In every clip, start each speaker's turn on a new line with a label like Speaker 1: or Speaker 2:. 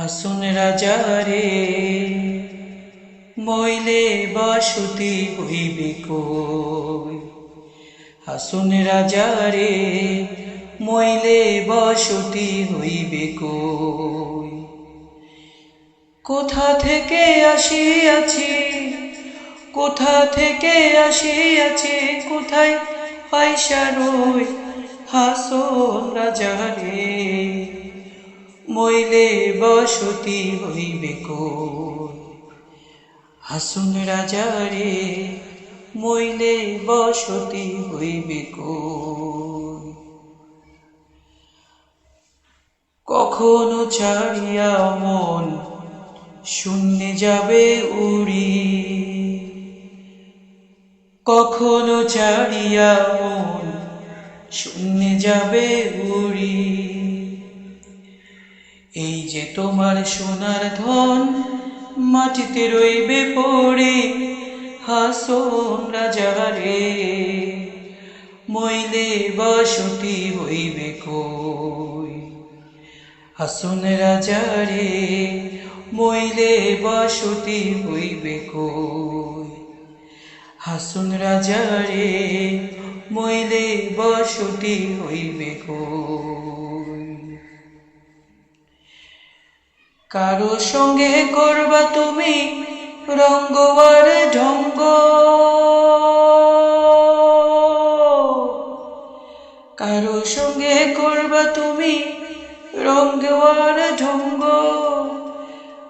Speaker 1: হাসুন রাজারে মইলে বাসুতি হইবে কই? হাসুন রাজারে মইলে বাসুতি হইবে কই? কোথা থেকে আসিয়াছি, কোথা থেকে আসিয়াছি, কোথায় পয়সা রই হাসন রাজারে মইলে বসতি হইবে কই হাসুন রাজারে, মইলে বসতি হইবে কো কখনো ছাড়িয়া মন শূন্যে যাবে উড়ি। কখনো ছাড়িয়া মন শূন্যে যাবে উড়ি। যে তোমার সোনার ধন মাটিতে রইবে পড়ে, হাসন রাজারে। মইলে বসতি হইবে কই? হাসুন রাজারে, মইলে বসতি হইবে কই? হাসুন রাজারে, মইলে বসতি হইবে কই? কারও সঙ্গে করবা তুমি রঙ্গবার ঢঙ্গ। কারও সঙ্গে করবা তুমি রঙ্গবার ঢঙ্গ।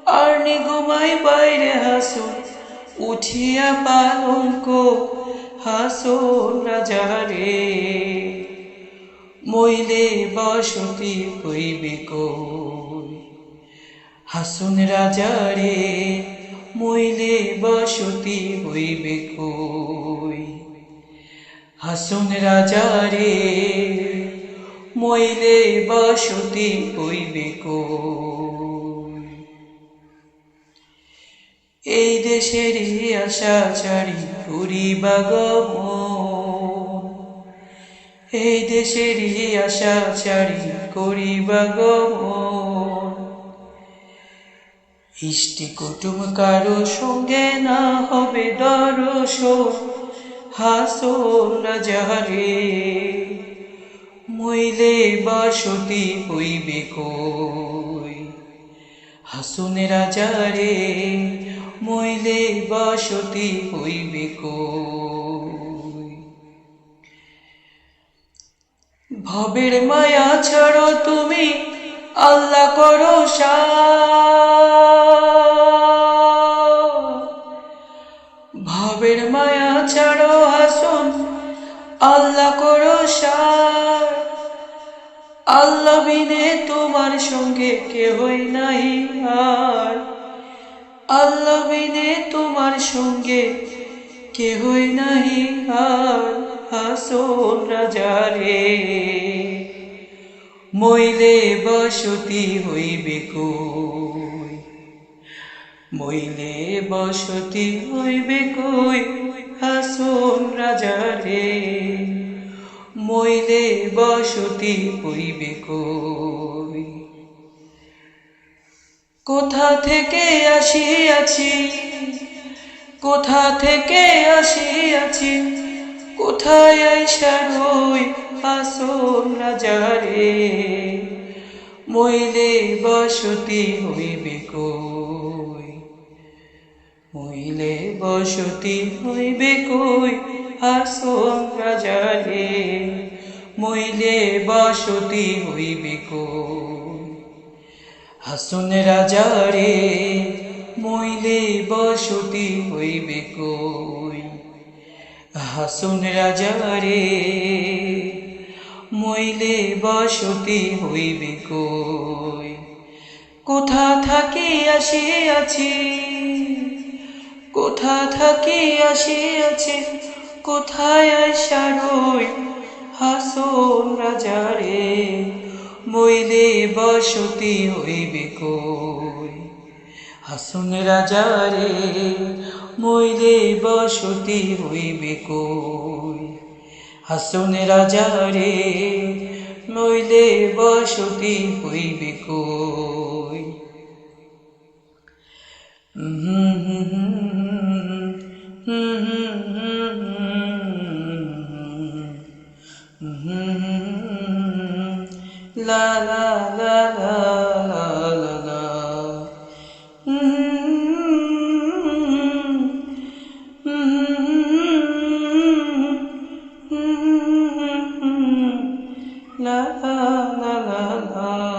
Speaker 1: আর নিগুমাই বাইরে হাসুন উঠিয়া পালঙ্ক হাসুন রাজারে। মইলে বসতি হইবে কই? হাসুন রাজারে, মইলে বসতি হইবে কই? হাসুন রাজারে, মইলে বসতি হইবে কই? এই দেশের আশা চারি করিবা গমন। এই দেশের আশা চারি করিবা গমন। ইষ্টি কুটুম কারও সঙ্গে না হবে দরস হাসন রাজারে মইলে বাসতি হইবে কই? হাসুন রাজারে মইলে বাসতি হইবে কই? ভবের মায়া ছাড়ো তুমি, আল্লাহ করো সা আল্লাহ করো আল্লাহ বিনে তোমার সঙ্গে কেহই নাই আর। আল্লাহ বিনে তোমার সঙ্গে কেহই নাই আর। হাসন রাজারে, মইলে বসতি হইবে কই? মইলে বসতি হইবে কই? হাসন রাজারে, মইলে বসতি হইবে কই? কোথা থেকে আসিয়াছি? কোথা থেকে আসিয়াছি? কোথায় আইসা রই আসন রাজারে? মইলে বসতি হইবে কই? মইলে বসতি হইবে কই? আসন রাজারে মইলে বসতি হইবে কই? হাসন রাজারে, মইলে বসতি হইবে কই? হাসুন রাজারে, মইলে বসতি হইবে কই? কোথা থাকি আসিয়াছি? কোথা থাকি আসিয়াছি? কোথায় আইসা রই হাসুন রাজারে? মইলে বসতি হইবে কই? হাসুন রাজারে, মইলে বসতি হইবে কই? হাসুন রাজারে নইলে বসতি হইবে কই? হুম হুম la la la la la